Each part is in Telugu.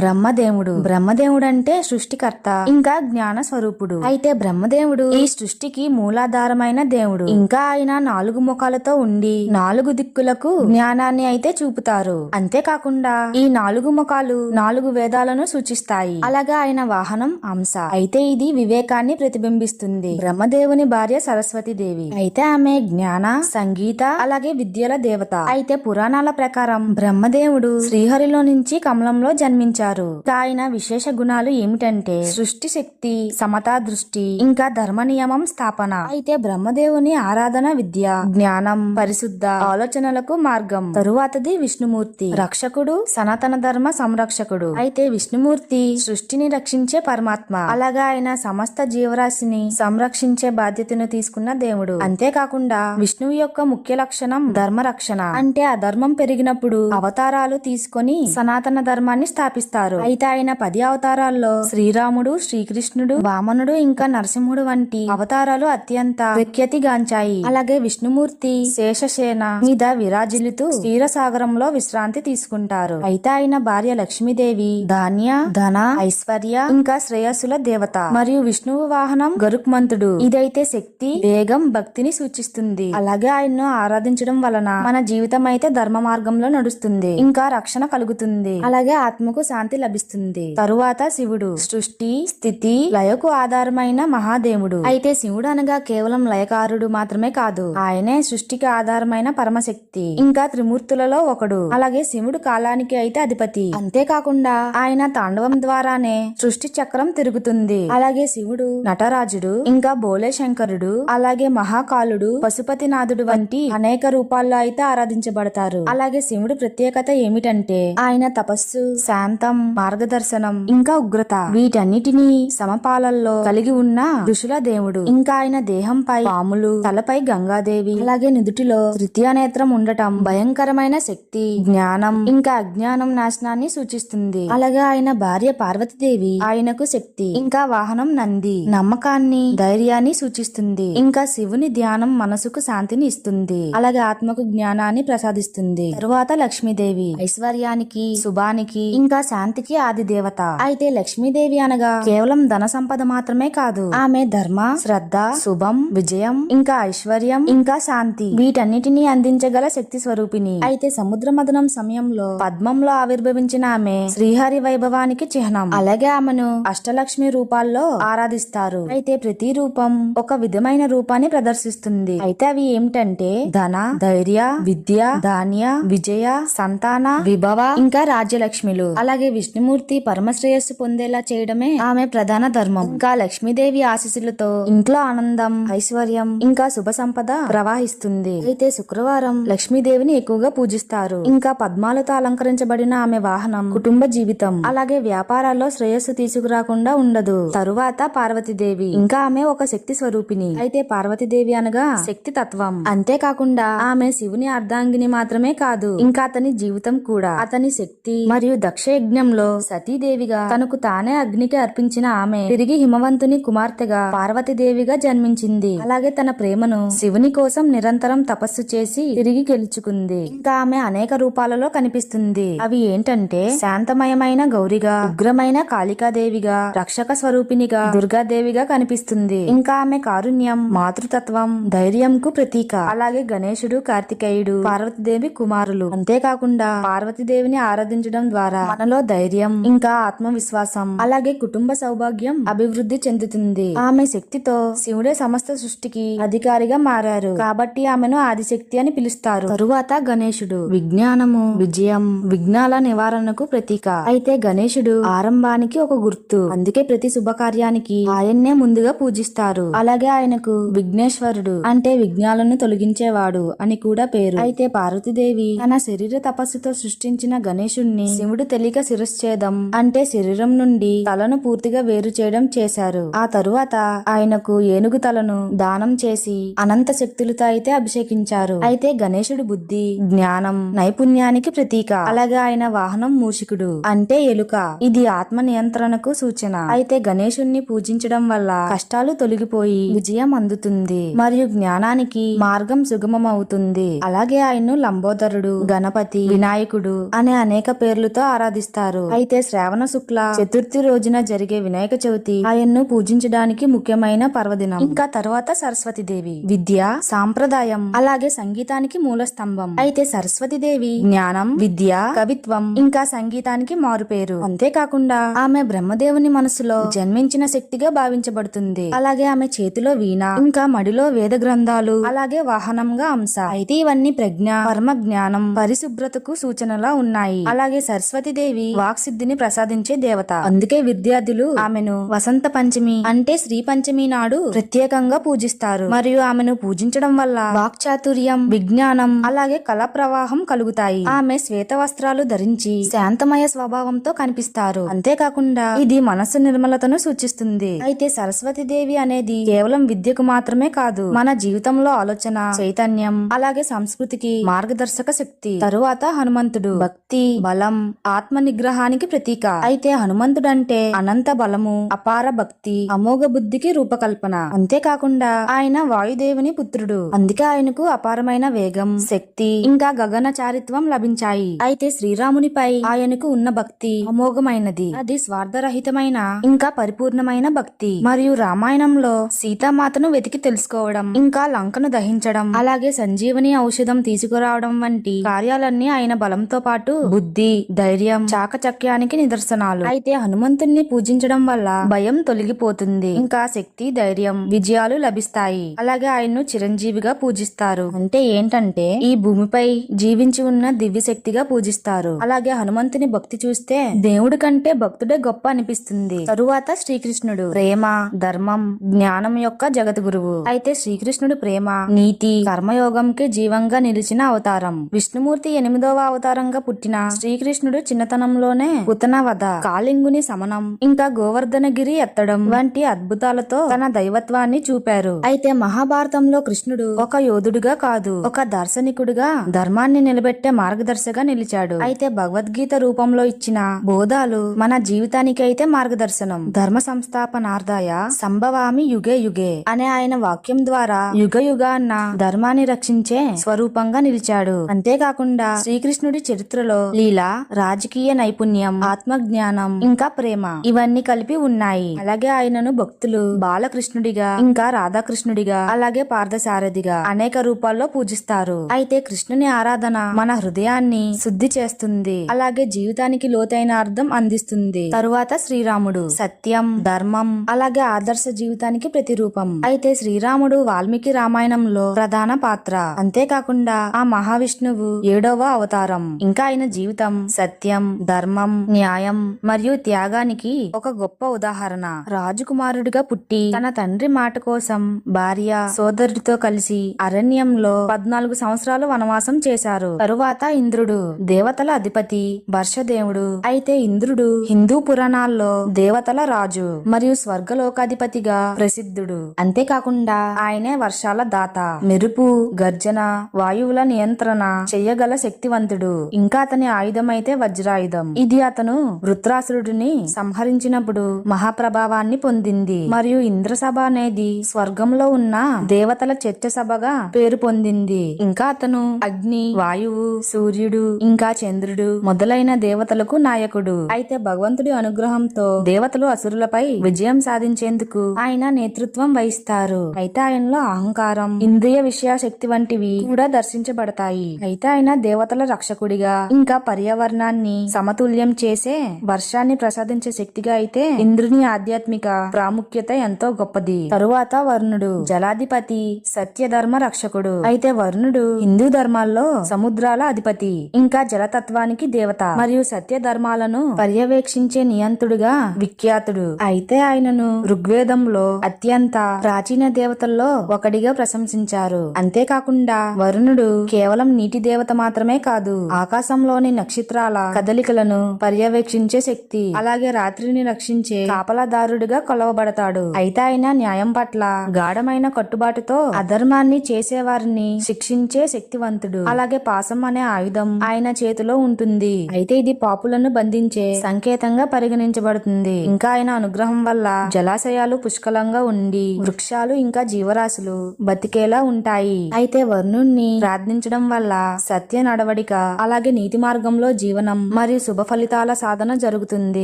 బ్రహ్మదేవుడు. బ్రహ్మదేవుడు అంటే సృష్టికర్త ఇంకా జ్ఞాన స్వరూపుడు అయితే బ్రహ్మదేవుడు ఈ సృష్టికి మూలాధారమైన దేవుడు. ఇంకా ఆయన నాలుగు ముఖాలతో ఉండి నాలుగు దిక్కులకు జ్ఞానాన్ని అయితే చూపుతారు. అంతేకాకుండా ఈ నాలుగు ముఖాలు నాలుగు వేదాలను సూచిస్తాయి. అలాగా ఆయన వాహనం అంశ. అయితే ఇది వివేకాన్ని ప్రతిబింబిస్తుంది. బ్రహ్మదేవుని భార్య సరస్వతి దేవి. అయితే ఆమె జ్ఞాన సంగీత అలాగే విద్యల దేవత. అయితే పురాణాల ప్రకారం బ్రహ్మదేవుడు శ్రీహరిలో నుంచి కమలంలో జన్మించారు వివరించారు ఆయన విశేష గుణాలు ఏమిటంటే సృష్టి శక్తి సమతా దృష్టి ఇంకా ధర్మ నియమం స్థాపన. అయితే బ్రహ్మదేవుని ఆరాధన విద్య జ్ఞానం పరిశుద్ధ ఆలోచనలకు మార్గం. తరువాతది విష్ణుమూర్తి. రక్షకుడు సనాతన ధర్మ సంరక్షకుడు. అయితే విష్ణుమూర్తి సృష్టిని రక్షించే పరమాత్మ. అలాగా ఆయన సమస్త జీవరాశిని సంరక్షించే బాధ్యతను తీసుకున్న దేవుడు. అంతేకాకుండా విష్ణువు యొక్క ముఖ్య లక్షణం ధర్మ రక్షణ అంటే అధర్మం పెరిగినప్పుడు అవతారాలు తీసుకొని సనాతన ధర్మాన్ని స్థాపిస్తారు అయితే ఆయన పది అవతారాల్లో శ్రీరాముడు శ్రీకృష్ణుడు వామనుడు ఇంకా నరసింహుడు వంటి అవతారాలు అత్యంత ప్రఖ్యాతిగాంచాయి. అలాగే విష్ణుమూర్తి శేషసేన మీద విరాజిల్లుతూ క్షీరసాగరంలో విశ్రాంతి తీసుకుంటారు. అయితే ఆయన భార్య లక్ష్మీదేవి ధాన్య ధన ఐశ్వర్య ఇంకా శ్రేయస్సుల దేవత మరియు విష్ణువు వాహనం గరుక్మంతుడు. ఇదైతే శక్తి వేగం భక్తిని సూచిస్తుంది. అలాగే ఆయన్ను ఆరాధించడం వలన మన జీవితం అయితే ధర్మ మార్గంలో నడుస్తుంది ఇంకా రక్షణ కలుగుతుంది. అలాగే ఆత్మకు శాంతి లభిస్తుంది. తరువాత శివుడు. సృష్టి స్థితి లయకు ఆధారమైన మహాదేవుడు. అయితే శివుడు అనగా కేవలం లయకారుడు మాత్రమే కాదు ఆయనే సృష్టికి ఆధారమైన పరమశక్తి. ఇంకా త్రిమూర్తులలో ఒకడు. అలాగే శివుడు కాలానికి అయితే అధిపతి. అంతేకాకుండా ఆయన తాండవం ద్వారానే సృష్టి చక్రం తిరుగుతుంది. అలాగే శివుడు నటరాజుడు ఇంకా బోలే శంకరుడు అలాగే మహాకాలుడు పశుపతినాథుడు వంటి అనేక రూపాల్లో అయితే ఆరాధించబడతారు. అలాగే శివుడు ప్రత్యేకత ఏమిటంటే ఆయన తపస్సు శాంతి మార్గదర్శనం ఇంకా ఉగ్రత. వీటన్నిటినీ సమపాలల్లో కలిగి ఉన్న ఋషుల దేవుడు. ఇంకా ఆయన దేహంపై పాములు తలపై గంగాదేవి అలాగే నుదుటిలో తృతీయ నేత్రం ఉండటం భయంకరమైన శక్తి జ్ఞానం ఇంకా అజ్ఞానం నాశనాన్ని సూచిస్తుంది. అలాగే ఆయన భార్య పార్వతీదేవి ఆయనకు శక్తి ఇంకా వాహనం నంది నమ్మకాన్ని ధైర్యాన్ని సూచిస్తుంది. ఇంకా శివుని ధ్యానం మనసుకు శాంతిని ఇస్తుంది. అలాగే ఆత్మకు జ్ఞానాన్ని ప్రసాదిస్తుంది. తరువాత లక్ష్మీదేవి ఐశ్వర్యానికి శుభానికి ఇంకా శాంతికి ఆది దేవత. అయితే లక్ష్మీదేవి అనగా కేవలం ధన సంపద మాత్రమే కాదు. ఆమె ధర్మ శ్రద్ధ శుభం విజయం ఇంకా ఐశ్వర్యం ఇంకా శాంతి. వీటన్నిటినీ అందించగల శక్తి స్వరూపిణి. అయితే సముద్ర మదనం సమయంలో పద్మంలో ఆవిర్భవించిన ఆమె శ్రీహరి వైభవానికి చిహ్నం. అలాగే ఆమెను అష్టలక్ష్మి రూపాల్లో ఆరాధిస్తారు. అయితే ప్రతి రూపం ఒక విధమైన రూపాన్ని ప్రదర్శిస్తుంది. అయితే అవి ఏమిటంటే ధన ధైర్య విద్య ధాన్య విజయ సంతాన విభవ ఇంకా రాజ్యలక్ష్మిలు. అలాగే విష్ణుమూర్తి పరమశ్రేయస్సు పొందేలా చేయడమే ఆమె ప్రధాన ధర్మం. ఇంకా లక్ష్మీదేవి ఆశీస్సులతో ఇంట్లో ఆనందం ఐశ్వర్యం ఇంకా శుభ సంపద ప్రవహిస్తుంది. అయితే శుక్రవారం లక్ష్మీదేవిని ఎక్కువగా పూజిస్తారు. ఇంకా పద్మాలతో అలంకరించబడిన ఆమె వాహనం కుటుంబ జీవితం అలాగే వ్యాపారాల్లో శ్రేయస్సు తీసుకురాకుండా ఉండదు. తరువాత పార్వతీదేవి ఇంకా ఆమె ఒక శక్తి స్వరూపిణి. అయితే పార్వతీదేవి అనగా శక్తి తత్వం. అంతేకాకుండా ఆమె శివుని అర్ధాంగిని మాత్రమే కాదు ఇంకా అతని జీవితం కూడా. అతని శక్తి మరియు దక్ష యజ్ఞంలో సతీదేవిగా తనకు తానే అగ్నికి అర్పించిన ఆమె తిరిగి హిమవంతుని కుమార్తెగా పార్వతీదేవిగా జన్మించింది. అలాగే తన ప్రేమను శివుని కోసం నిరంతరం తపస్సు చేసి తిరిగి గెలుచుకుంది. ఇంకా ఆమె అనేక రూపాలలో కనిపిస్తుంది. అవి ఏంటంటే శాంతమయమైన గౌరిగా ఉగ్రమైన కాళికాదేవిగా రక్షక స్వరూపినిగా దుర్గాదేవిగా కనిపిస్తుంది. ఇంకా ఆమె కారుణ్యం మాతృతత్వం ధైర్యంకు ప్రతీక. అలాగే గణేశుడు కార్తికేయుడు పార్వతీదేవి కుమారులు. అంతేకాకుండా పార్వతీదేవిని ఆరాధించడం ద్వారా మనలో ధైర్యం ఇంకా ఆత్మవిశ్వాసం అలాగే కుటుంబ సౌభాగ్యం అభివృద్ధి చెందుతుంది. ఆమె శక్తితో శివుడే సమస్త సృష్టికి అధికారిగా మారారు. కాబట్టి ఆమెను ఆదిశక్తి అని పిలుస్తారు. తరువాత గణేశుడు. విజ్ఞానము విజయం విఘ్నాల నివారణకు ప్రతీక. అయితే గణేశుడు ఆరంభానికి ఒక గుర్తు. అందుకే ప్రతి శుభకార్యానికి ఆయన్నే ముందుగా పూజిస్తారు. అలాగే ఆయనకు విఘ్నేశ్వరుడు అంటే విఘ్నాలను తొలగించేవాడు అని కూడా పేరు. అయితే పార్వతీదేవి తన శరీర తపస్సుతో సృష్టించిన గణేశుణ్ణి శివుడు తెలియక శిరశ్చేదం అంటే శరీరం నుండి తలను పూర్తిగా వేరు చేయడం చేశారు. ఆ తరువాత ఆయనకు ఏనుగు తలను దానం చేసి అనంత శక్తులతో అయితే అభిషేకించారు. అయితే గణేశుడు బుద్ధి జ్ఞానం నైపుణ్యానికి ప్రతీక. అలాగే ఆయన వాహనం మూషికుడు. అంటే ఎలుక. ఇది ఆత్మ నియంత్రణకు సూచన. అయితే గణేశుణ్ణి పూజించడం వల్ల కష్టాలు తొలగిపోయి విజయం అందుతుంది. మరియు జ్ఞానానికి మార్గం సుగమం అవుతుంది అలాగే ఆయన్ను లంబోదరుడు గణపతి వినాయకుడు అనే అనేక పేర్లతో ఆరాధిస్తారు. పూజిస్తారు అయితే శ్రావణ శుక్ల చతుర్థి రోజున జరిగే వినాయక చవితి ఆయన్ను పూజించడానికి ముఖ్యమైన పర్వదినం. ఇంకా తర్వాత సరస్వతి దేవి. విద్య సాంప్రదాయం అలాగే సంగీతానికి మూల స్తంభం. అయితే సరస్వతి దేవి జ్ఞానం విద్య కవిత్వం ఇంకా సంగీతానికి మారుపేరు. అంతేకాకుండా ఆమె బ్రహ్మదేవుని మనసులో జన్మించిన శక్తిగా భావించబడుతుంది. అలాగే ఆమె చేతిలో వీణ ఇంకా మడిలో వేద గ్రంథాలు అలాగే వాహనంగా అంశ. అయితే ఇవన్నీ ప్రజ్ఞ పరమ జ్ఞానం పరిశుభ్రతకు సూచనలా ఉన్నాయి. అలాగే సరస్వతి దేవి వాక్సిద్ధిని ప్రసాదించే దేవత. అందుకే విద్యార్థులు ఆమెను వసంత పంచమి అంటే శ్రీ పంచమి నాడు ప్రత్యేకంగా పూజిస్తారు. మరియు ఆమెను పూజించడం వల్ల వాక్చాతుర్యం విజ్ఞానం అలాగే కళ ప్రవాహం కలుగుతాయి. ఆమె శ్వేత వస్త్రాలు ధరించి శాంతమయ స్వభావంతో కనిపిస్తారు. అంతేకాకుండా ఇది మనస్సు నిర్మలతను సూచిస్తుంది. అయితే సరస్వతి దేవి అనేది కేవలం విద్యకు మాత్రమే కాదు మన జీవితంలో ఆలోచన చైతన్యం అలాగే సంస్కృతికి మార్గదర్శక శక్తి. తరువాత హనుమంతుడు. భక్తి బలం ఆత్మ విగ్రహానికి ప్రతీక. అయితే హనుమంతుడు అంటే అనంత బలము అపార భక్తి అమోఘ బుద్ధికి రూపకల్పన. అంతేకాకుండా ఆయన వాయుదేవుని పుత్రుడు. అందుకే ఆయనకు అపారమైన వేగం శక్తి ఇంకా గగన చారిత్వం లభించాయి. అయితే శ్రీరామునిపై ఆయనకు ఉన్న భక్తి అమోఘమైనది. అది స్వార్థరహితమైన ఇంకా పరిపూర్ణమైన భక్తి. మరియు రామాయణంలో సీతామాతను వెతికి తెలుసుకోవడం ఇంకా లంకను దహించడం అలాగే సంజీవని ఔషధం తీసుకురావడం వంటి కార్యాలన్నీ ఆయన బలంతో పాటు బుద్ధి ధైర్యం చాకచక్యానికి నిదర్శనాలు. అయితే హనుమంతుణ్ణి పూజించడం వల్ల భయం తొలగిపోతుంది. ఇంకా శక్తి ధైర్యం విజయాలు లభిస్తాయి. అలాగే ఆయన్ను చిరంజీవిగా పూజిస్తారు. అంటే ఏంటంటే ఈ భూమిపై జీవించి ఉన్న దివ్య శక్తిగా పూజిస్తారు. అలాగే హనుమంతుని భక్తి చూస్తే దేవుడి కంటే భక్తుడే గొప్ప అనిపిస్తుంది. తరువాత శ్రీకృష్ణుడు. ప్రేమ ధర్మం జ్ఞానం యొక్క జగద్గురువు. అయితే శ్రీకృష్ణుడు ప్రేమ నీతి కర్మయోగంకి జీవంగా నిలిచిన అవతారం. విష్ణుమూర్తి ఎనిమిదవ అవతారంగా పుట్టిన శ్రీకృష్ణుడు చిన్నతనం చిన్నతనంలోనే పుతనవధ కాళింగుని సమనం ఇంకా గోవర్ధనగిరి ఎత్తడం వంటి అద్భుతాలతో తన దైవత్వాన్ని చూపారు. అయితే మహాభారతంలో కృష్ణుడు ఒక యోధుడుగా కాదు ఒక దార్శనికుడుగా ధర్మాన్ని నిలబెట్టే మార్గదర్శగా నిలిచాడు. అయితే భగవద్గీత రూపంలో ఇచ్చిన బోధాలు మన జీవితానికి అయితే మార్గదర్శనం. ధర్మ సంస్థాపనార్థాయ సంభవామి యుగే యుగే అనే ఆయన వాక్యం ద్వారా యుగ యుగాన్న ధర్మాన్ని రక్షించే స్వరూపంగా నిలిచాడు. అంతేకాకుండా శ్రీకృష్ణుడి చరిత్రలో లీల రాజకీయ నైపుణ్యం ఆత్మ జ్ఞానం ఇంకా ప్రేమ ఇవన్నీ కలిపి ఉన్నాయి. అలాగే ఆయనను భక్తులు బాలకృష్ణుడిగా ఇంకా రాధాకృష్ణుడిగా అలాగే పార్థసారథిగా అనేక రూపాల్లో పూజిస్తారు. అయితే కృష్ణుని ఆరాధన మన హృదయాన్ని శుద్ధి చేస్తుంది. అలాగే జీవితానికి లోతైన అర్థం అందిస్తుంది. తరువాత శ్రీరాముడు సత్యం ధర్మం అలాగే ఆదర్శ జీవితానికి ప్రతిరూపం. అయితే శ్రీరాముడు వాల్మీకి రామాయణంలో ప్రధాన పాత్ర. అంతేకాకుండా ఆ మహావిష్ణువు ఏడవ అవతారం. ఇంకా ఆయన జీవితం సత్యం ధర్మం న్యాయం మరియు త్యాగానికి ఒక గొప్ప ఉదాహరణ. రాజకుమారుడిగా పుట్టి తన తండ్రి మాట కోసం భార్య సోదరుడితో కలిసి అరణ్యంలో పద్నాలుగు సంవత్సరాలు వనవాసం చేశారు. తరువాత ఇంద్రుడు దేవతల అధిపతి వర్షదేవుడు అయితే ఇంద్రుడు హిందూ పురాణాల్లో దేవతల రాజు మరియు స్వర్గలోకాధిపతిగా ప్రసిద్ధుడు. అంతేకాకుండా ఆయనే వర్షాల దాత. మెరుపు గర్జన వాయువుల నియంత్రణ చెయ్యగల శక్తివంతుడు. ఇంకా అతని ఆయుధమైతే వజ్రాయుధం. వజ్రాయుధం ఇది అతను వృత్రాసురుడిని సంహరించినప్పుడు మహాప్రభావాన్ని పొందింది. మరియు ఇంద్రసభ అనేది స్వర్గంలో ఉన్న దేవతల చర్చ సభగా పేరు పొందింది. ఇంకా అతను అగ్ని వాయువు సూర్యుడు ఇంకా చంద్రుడు మొదలైన దేవతలకు నాయకుడు. అయితే భగవంతుడి అనుగ్రహంతో దేవతలు అసురులపై విజయం సాధించేందుకు ఆయన నేతృత్వం వహిస్తారు. అయితే ఆయనలో అహంకారం ఇంద్రియ విషయ శక్తి వంటివి కూడా దర్శించబడతాయి. అయితే ఆయన దేవతల రక్షకుడిగా ఇంకా పర్యావరణాన్ని సమతుల్యం చేసే వర్షాన్ని ప్రసాదించే శక్తిగా అయితే ఇంద్రుని ఆధ్యాత్మిక ప్రాముఖ్యత ఎంతో గొప్పది. తరువాత వరుణుడు జలాధిపతి సత్యధర్మ రక్షకుడు. అయితే వరుణుడు హిందూ ధర్మాల్లో సముద్రాల అధిపతి ఇంకా జలతత్వానికి దేవత మరియు సత్య ధర్మాలను పర్యవేక్షించే నియంతుడుగా విఖ్యాతుడు. అయితే ఆయనను ఋగ్వేదంలో అత్యంత ప్రాచీన దేవతల్లో ఒకడిగా ప్రశంసించారు. అంతేకాకుండా వరుణుడు కేవలం నీటి దేవత మాత్రమే కాదు ఆకాశంలోని నక్షత్రాల కదలిక కదలికలను పర్యవేక్షించే శక్తి. అలాగే రాత్రిని రక్షించే కాపలాదారుడిగా కొలవబడతాడు. అయితే ఆయన న్యాయం పట్ల గాఢమైన కట్టుబాటుతో అధర్మాన్ని చేసేవారిని శిక్షించే శక్తివంతుడు. అలాగే పాసం అనే ఆయుధం ఆయన చేతిలో ఉంటుంది. అయితే ఇది పాపులను బంధించే సంకేతంగా పరిగణించబడుతుంది. ఇంకా ఆయన అనుగ్రహం వల్ల జలాశయాలు పుష్కలంగా ఉండి వృక్షాలు ఇంకా జీవరాశులు బతికేలా ఉంటాయి. అయితే వర్ణుణ్ణి ప్రార్థించడం వల్ల సత్య నడవడిక అలాగే నీతి మార్గంలో జీవనం మరియు శుభ ఫలితాల సాధన జరుగుతుంది.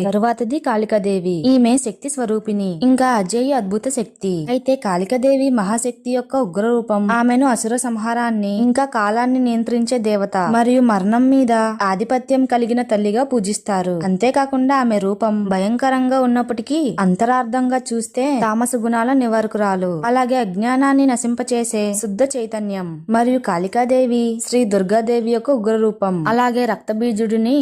తరువాతది కాళికాదేవి. ఈమె శక్తి స్వరూపిణి. ఇంకా అజేయ అద్భుత శక్తి. అయితే కాళికాదేవి మహాశక్తి యొక్క ఉగ్ర రూపం ఆమెను అసుర సంహారాన్ని ఇంకా కాలాన్ని నియంత్రించే దేవత. మరియు మరణం మీద ఆధిపత్యం కలిగిన తల్లిగా పూజిస్తారు. అంతేకాకుండా ఆమె రూపం భయంకరంగా ఉన్నప్పటికీ అంతరార్థంగా చూస్తే తామస గుణాల నివారకురాలు. అలాగే అజ్ఞానాన్ని నశింపచేసే శుద్ధ చైతన్యం. మరియు కాళికాదేవి శ్రీ దుర్గాదేవి యొక్క ఉగ్ర రూపం అలాగే రక్తబీజుడిని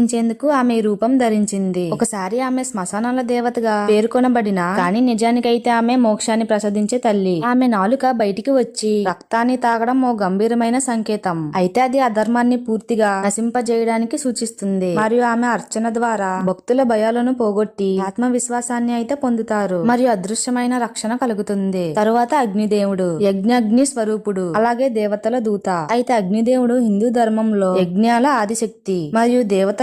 సంహరించేందుకు ఆమె రూపం ధరించింది. ఒకసారి ఆమె శ్మశానాల దేవతగా పేర్కొనబడిన కానీ నిజానికైతే ఆమె మోక్షాన్ని ప్రసాదించే తల్లి. ఆమె నాలుక బయటికి వచ్చి రక్తాన్ని తాగడం ఓ గంభీరమైన సంకేతం. అయితే అది అధర్మాన్ని పూర్తిగా నశింపజేయడానికి సూచిస్తుంది. మరియు ఆమె అర్చన ద్వారా భక్తుల భయాలను పోగొట్టి ఆత్మవిశ్వాసాన్ని అయితే పొందుతారు. మరియు అదృశ్యమైన రక్షణ కలుగుతుంది. తరువాత అగ్నిదేవుడు యజ్ఞాగ్ని స్వరూపుడు అలాగే దేవతల దూత. అయితే అగ్నిదేవుడు హిందూ ధర్మంలో యజ్ఞాల ఆదిశక్తి. మరియు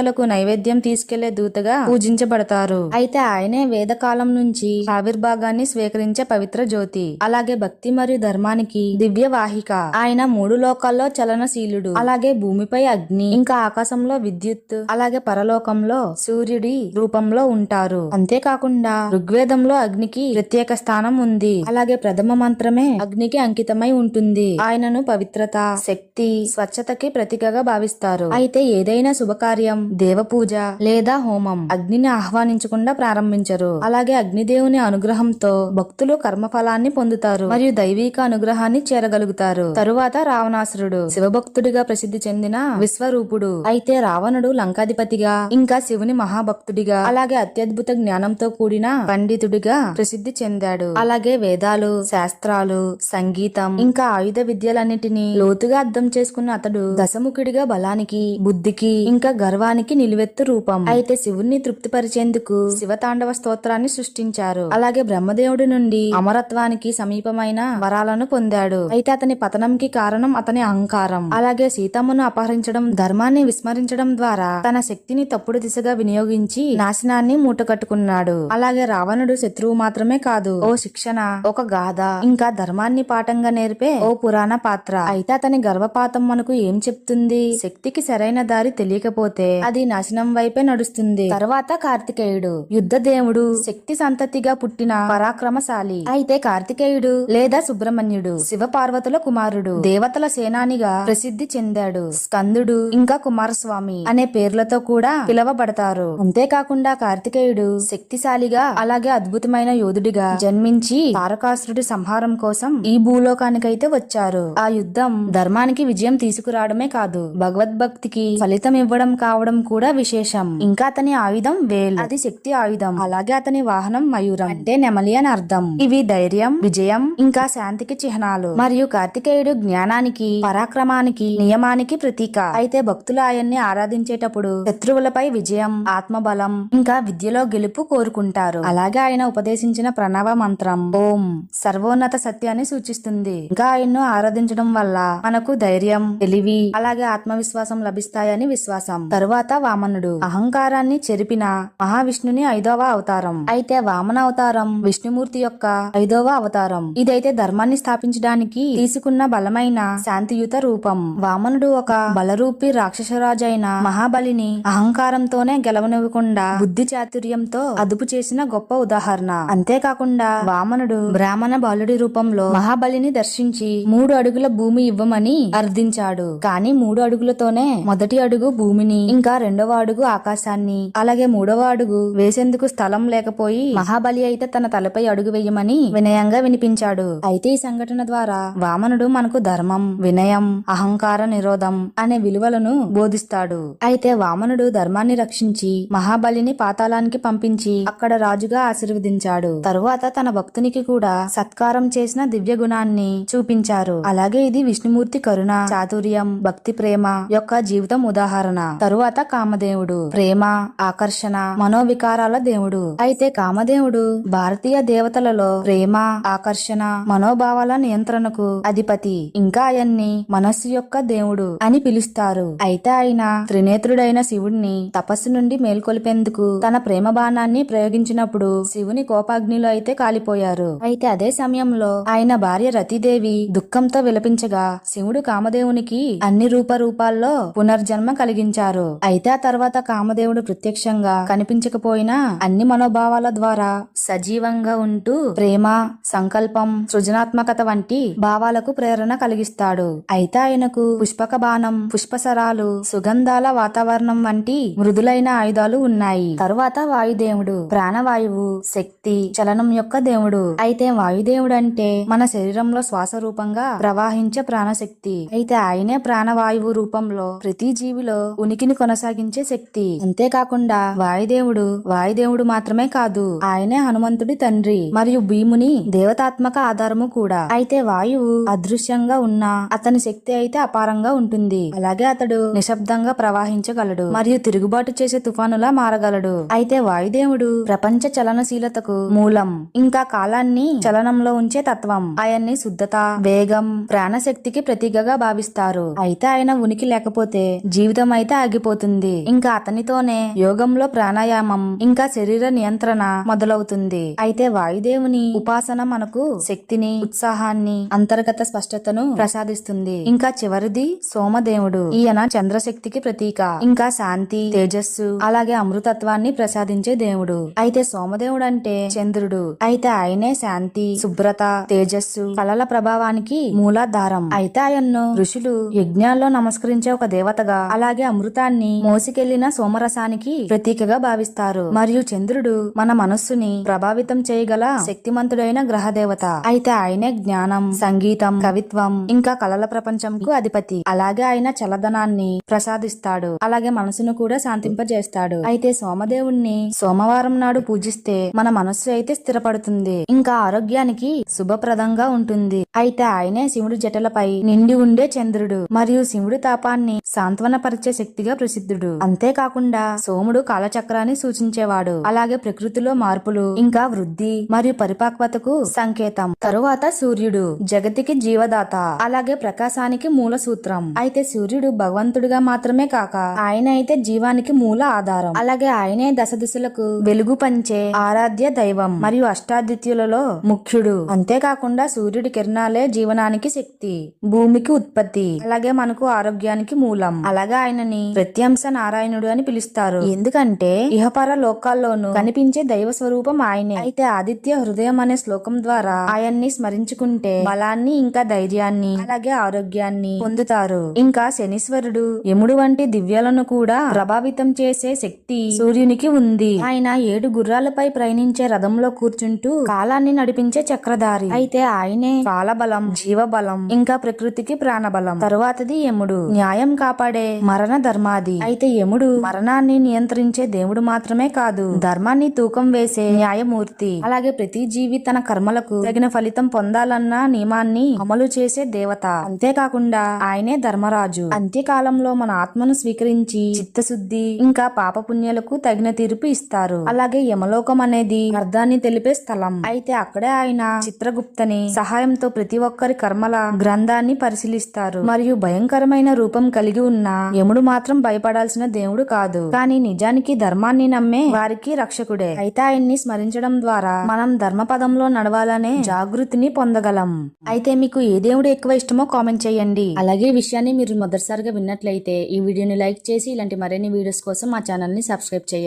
దేవతలకు నైవేద్యం తీసుకెళ్ళే దూతగా పూజించబడతారు. అయితే ఆయనే వేదకాలం నుంచి ఆవిర్భాగాన్ని స్వీకరించే పవిత్ర జ్యోతి అలాగే భక్తి మరియు ధర్మానికి దివ్య వాహిక ఆయన మూడు లోకాల్లో చలనశీలుడు. అలాగే భూమిపై అగ్ని ఇంకా ఆకాశంలో విద్యుత్ అలాగే పరలోకంలో సూర్యుడి రూపంలో ఉంటారు. అంతేకాకుండా ఋగ్వేదంలో అగ్నికి ప్రత్యేక స్థానం ఉంది. అలాగే ప్రథమ మంత్రమే అగ్నికి అంకితమై ఉంటుంది. ఆయనను పవిత్రత శక్తి స్వచ్ఛతకి ప్రతీకగా భావిస్తారు. అయితే ఏదైనా శుభకార్యం దేవపూజ లేదా హోమం అగ్నిని ఆహ్వానించకుండా ప్రారంభించరు. అలాగే అగ్నిదేవుని అనుగ్రహంతో భక్తులు కర్మఫలాన్ని పొందుతారు మరియు దైవిక అనుగ్రహాన్ని చేరగలుగుతారు. తరువాత రావణాసురుడు శివభక్తుడిగా ప్రసిద్ధి చెందిన విశ్వరూపుడు. అయితే రావణుడు లంకాధిపతిగా ఇంకా శివుని మహాభక్తుడిగా అలాగే అత్యద్భుత జ్ఞానంతో కూడిన పండితుడిగా ప్రసిద్ధి చెందాడు. అలాగే వేదాలు శాస్త్రాలు సంగీతం ఇంకా ఆయుధ విద్యలన్నిటినీ లోతుగా అర్థం చేసుకున్న అతడు దశముఖుడిగా బలానికి బుద్ధికి ఇంకా గర్వానికి నిలువెత్తు రూపం. అయితే శివుణ్ణి తృప్తిపరిచేందుకు శివతాండవ స్తోత్రాన్ని సృష్టించారు. అలాగే బ్రహ్మదేవుడి నుండి అమరత్వానికి సమీపమైన వరాలను పొందాడు. అయితే అతని పతనంకి కారణం అతని అహంకారం. అలాగే సీతమ్మను అపహరించడం ధర్మాన్ని విస్మరించడం ద్వారా తన శక్తిని తప్పుడు దిశగా వినియోగించి నాశనాన్ని మూటకట్టుకున్నాడు అలాగే రావణుడు శత్రువు మాత్రమే కాదు ఓ శిక్షణ ఒక గాథ ఇంకా ధర్మాన్ని పాఠంగా నేర్పే ఓ పురాణ పాత్ర. అయితే అతని గర్భపాతం మనకు ఏం చెప్తుంది? శక్తికి సరైన దారి తెలియకపోతే అది నాశనం వైపే నడుస్తుంది. తర్వాత కార్తికేయుడు యుద్ధ దేవుడు శక్తి సంతతిగా పుట్టిన పరాక్రమశాలి. అయితే కార్తికేయుడు లేదా సుబ్రహ్మణ్యుడు శివ పార్వతుల కుమారుడు దేవతల సేనానిగా ప్రసిద్ధి చెందాడు. స్కందుడు ఇంకా కుమారస్వామి అనే పేర్లతో కూడా పిలవబడతారు. అంతేకాకుండా కార్తికేయుడు శక్తిశాలిగా అలాగే అద్భుతమైన యోధుడిగా జన్మించి తారకాసురుడి సంహారం కోసం ఈ భూలోకానికైతే వచ్చారు. ఆ యుద్ధం ధర్మానికి విజయం తీసుకురావడమే కాదు భగవద్భక్తికి ఫలితం ఇవ్వడం కావడం కూడా విశేషం. ఇంకా అతని ఆయుధం వేల్. అది శక్తి ఆయుధం. అలాగే అతని వాహనం మయూరం. అంటే నెమలి అని అర్థం. ఇవి ధైర్యం విజయం ఇంకా శాంతికి చిహ్నాలు. మరియు కార్తికేయుడు జ్ఞానానికి పరాక్రమానికి నియమానికి ప్రతీక. అయితే భక్తులు ఆయన్ని ఆరాధించేటప్పుడు శత్రువులపై విజయం ఆత్మబలం ఇంకా విద్యలో గెలుపు కోరుకుంటారు. అలాగే ఆయన ఉపదేశించిన ప్రణవ మంత్రం ఓం సర్వోన్నత సత్యాన్ని సూచిస్తుంది. ఇంకా ఆయన్ను ఆరాధించడం వల్ల మనకు ధైర్యం తెలివి అలాగే ఆత్మవిశ్వాసం లభిస్తాయని విశ్వాసం. తరువాత వామనుడు అహంకారాన్ని చెరిపిన మహావిష్ణుని ఐదవ అవతారం. అయితే వామన అవతారం విష్ణుమూర్తి యొక్క ఐదవ అవతారం. ఇదైతే ధర్మాన్ని స్థాపించడానికి తీసుకున్న బలమైన శాంతియుత రూపం. వామనుడు ఒక బలరూపి రాక్షసరాజైన మహాబలిని అహంకారంతోనే గెలవనివ్వకుండా బుద్ధి చాతుర్యంతో అదుపు చేసిన గొప్ప ఉదాహరణ. అంతేకాకుండా వామనుడు బ్రాహ్మణ బాలుడి రూపంలో మహాబలిని దర్శించి మూడు అడుగుల భూమి ఇవ్వమని అర్థించాడు. కానీ మూడు అడుగులతోనే మొదటి అడుగు భూమిని ఇంకా రెండవ అడుగు ఆకాశాన్ని అలాగే మూడవ అడుగు వేసేందుకు స్థలం లేకపోయి మహాబలి అయితే తన తలపై అడుగు వేయమని వినయంగా వినిపించాడు. అయితే ఈ సంఘటన ద్వారా వామనుడు మనకు ధర్మం వినయం అహంకార నిరోధం అనే విలువలను బోధిస్తాడు. అయితే వామనుడు ధర్మాన్ని రక్షించి మహాబలిని పాతాళానికి పంపించి అక్కడ రాజుగా ఆశీర్వదించాడు. తరువాత తన భక్తునికి కూడా సత్కారం చేసిన దివ్య గుణాన్ని చూపించారు. అలాగే ఇది విష్ణుమూర్తి కరుణ చాతుర్యం భక్తి ప్రేమ యొక్క జీవితం ఉదాహరణ. తరువాత కామదేవుడు. ప్రేమ ఆకర్షణ మనోవికారాల దేవుడు. అయితే కామదేవుడు భారతీయ దేవతలలో ప్రేమ ఆకర్షణ మనోభావాల నియంత్రణకు అధిపతి. ఇంకా ఆయన్ని మనస్సు యొక్క దేవుడు అని పిలుస్తారు. అయితే ఆయన త్రినేత్రుడైన శివుణ్ణి తపస్సు నుండి మేల్కొల్పేందుకు తన ప్రేమ బాణాన్ని ప్రయోగించినప్పుడు శివుని కోపాగ్నిలో అయితే కాలిపోయారు. అయితే అదే సమయంలో ఆయన భార్య రతిదేవి దుఃఖంతో విలపించగా శివుడు కామదేవునికి అన్ని రూప రూపాల్లో పునర్జన్మ కలిగించారు. అయితే అయితే ఆ తర్వాత కామదేవుడు ప్రత్యక్షంగా కనిపించకపోయినా అన్ని మనోభావాల ద్వారా సజీవంగా ఉంటూ ప్రేమ సంకల్పం సృజనాత్మకత వంటి భావాలకు ప్రేరణ కలిగిస్తాడు. అయితే ఆయనకు పుష్పక బాణం పుష్పసరాలు సుగంధాల వాతావరణం వంటి మృదులైన ఆయుధాలు ఉన్నాయి. తరువాత వాయుదేవుడు ప్రాణవాయువు శక్తి చలనం యొక్క దేవుడు. అయితే వాయుదేవుడు అంటే మన శరీరంలో శ్వాస రూపంగా ప్రవహించే ప్రాణశక్తి. అయితే ఆయనే ప్రాణవాయువు రూపంలో ప్రతి జీవిలో ఉనికిని కొనసాగించే శక్తి. అంతేకాకుండా వాయుదేవుడు వాయుదేవుడు మాత్రమే కాదు ఆయనే హనుమంతుడి తండ్రి మరియు భీముని దేవతాత్మక ఆధారము కూడా. అయితే వాయువు అదృశ్యంగా ఉన్నా అతని శక్తి అయితే అపారంగా ఉంటుంది. అలాగే అతడు నిశ్శబ్దంగా ప్రవహించగలడు మరియు తిరుగుబాటు చేసే తుఫానులా మారగలడు. అయితే వాయుదేవుడు ప్రపంచ చలనశీలతకు మూలం ఇంకా కాలాన్ని చలనంలో ఉంచే తత్వం. ఆయన్ని శుద్ధత వేగం ప్రాణశక్తికి ప్రతీకగా భావిస్తారు. అయితే ఆయన ఉనికి లేకపోతే జీవితం అయితే ఆగిపోతుంది. ఇంకా అతనితోనే యోగంలో ప్రాణాయామం ఇంకా శరీర నియంత్రణ మొదలవుతుంది. అయితే వాయుదేవుని ఉపాసన మనకు శక్తిని ఉత్సాహాన్ని అంతర్గత స్పష్టతను ప్రసాదిస్తుంది. ఇంకా చివరిది సోమదేవుడు. ఈయన చంద్రశక్తికి ప్రతీక. ఇంకా శాంతి తేజస్సు అలాగే అమృతత్వాన్ని ప్రసాదించే దేవుడు. అయితే సోమదేవుడు అంటే చంద్రుడు. అయితే ఆయనే శాంతి శుభ్రత తేజస్సు కళల ప్రభావానికి మూలాధారం. అయితే ఆయన్ను ఋషులు యజ్ఞాల్లో నమస్కరించే ఒక దేవతగా అలాగే అమృతాన్ని మోసికెళ్ళిన సోమరసానికి ప్రతీకగా భావిస్తారు. మరియు చంద్రుడు మన మనస్సుని ప్రభావితం చేయగల శక్తిమంతుడైన గ్రహ దేవత అయితే ఆయనే జ్ఞానం సంగీతం కవిత్వం ఇంకా కళల ప్రపంచంకు అధిపతి. అలాగే ఆయన చలదనాన్ని ప్రసాదిస్తాడు. అలాగే మనసును కూడా శాంతింపజేస్తాడు. అయితే సోమదేవుణ్ణి సోమవారం నాడు పూజిస్తే మన మనస్సు అయితే స్థిరపడుతుంది. ఇంకా ఆరోగ్యానికి శుభప్రదంగా ఉంటుంది. అయితే ఆయనే శివుడు జటలపై నిండి ఉండే చంద్రుడు. మరియు శివుడు తాపాన్ని సాంత్వనపరిచే శక్తిగా ప్రసిద్ధుడు. అంతేకాకుండా సోముడు కాలచక్రాన్ని సూచించేవాడు. అలాగే ప్రకృతిలో మార్పులు ఇంకా వృద్ధి మరియు పరిపక్వతకు సంకేతం. తరువాత సూర్యుడు జగతికి జీవదాత అలాగే ప్రకాశానికి మూల సూత్రం. అయితే సూర్యుడు భగవంతుడిగా మాత్రమే కాక ఆయన అయితే జీవానికి మూల ఆధారం. అలాగే ఆయనే దశ దిశలకు వెలుగు పంచే ఆరాధ్య దైవం మరియు అష్టాదిత్యులలో ముఖ్యుడు. అంతేకాకుండా సూర్యుడి కిరణాలే జీవనానికి శక్తి భూమికి ఉత్పత్తి అలాగే మనకు ఆరోగ్యానికి మూలం. అలాగే ఆయనని ప్రత్యంశ నారాయణుడు అని పిలుస్తారు. ఎందుకంటే ఇహపర లోకాల్లోనూ కనిపించే దైవ స్వరూపం ఆయనే. అయితే ఆదిత్య హృదయం అనే శ్లోకం ద్వారా ఆయన్ని స్మరించుకుంటే బలాన్ని ఇంకా ధైర్యాన్ని అలాగే ఆరోగ్యాన్ని పొందుతారు. ఇంకా శనీశ్వరుడు యముడు వంటి దివ్యాలను కూడా ప్రభావితం చేసే శక్తి సూర్యునికి ఉంది. ఆయన ఏడు గుర్రాలపై ప్రయాణించే రథంలో కూర్చుంటూ కాలాన్ని నడిపించే చక్రధారి. అయితే ఆయనే కాలబలం జీవబలం ఇంకా ప్రకృతికి ప్రాణబలం. తరువాతది యముడు. న్యాయం కాపాడే మరణ ధర్మాది. అయితే యముడు మరణాన్ని నియంత్రించే దేవుడు మాత్రమే కాదు ధర్మాన్ని తూకం వేసే న్యాయమూర్తి. అలాగే ప్రతి జీవి తన కర్మలకు తగిన ఫలితం పొందాలన్న నియమాన్ని అమలు చేసే దేవత. అంతేకాకుండా ఆయనే ధర్మరాజు. అంత్యకాలంలో మన ఆత్మను స్వీకరించి చిత్తశుద్ధి ఇంకా పాపపుణ్యాలకు తగిన తీర్పు ఇస్తారు. అలాగే యమలోకం అనేది అర్థాన్ని తెలిపే స్థలం. అయితే అక్కడే ఆయన చిత్రగుప్తని సహాయంతో ప్రతి ఒక్కరి కర్మల గ్రంథాన్ని పరిశీలిస్తారు. మరియు భయంకరమైన రూపం కలిగి ఉన్న యముడు మాత్రం భయపడాల్సిన దేవుడు కాదు. కానీ నిజానికి ధర్మాన్ని నమ్మే వారికి రక్షకుడే. అయితే ఆయన్ని స్మరించడం ద్వారా మనం ధర్మపదంలో నడవాలనే జాగృతిని పొందగలం. అయితే మీకు ఏ దేవుడు ఎక్కువ ఇష్టమో కామెంట్ చేయండి. అలాగే విషయాన్ని మీరు మొదటిసారిగా విన్నట్లయితే ఈ వీడియోని లైక్ చేసి ఇలాంటి మరిన్ని వీడియోస్ కోసం మా ఛానల్ని సబ్స్క్రైబ్ చేయండి.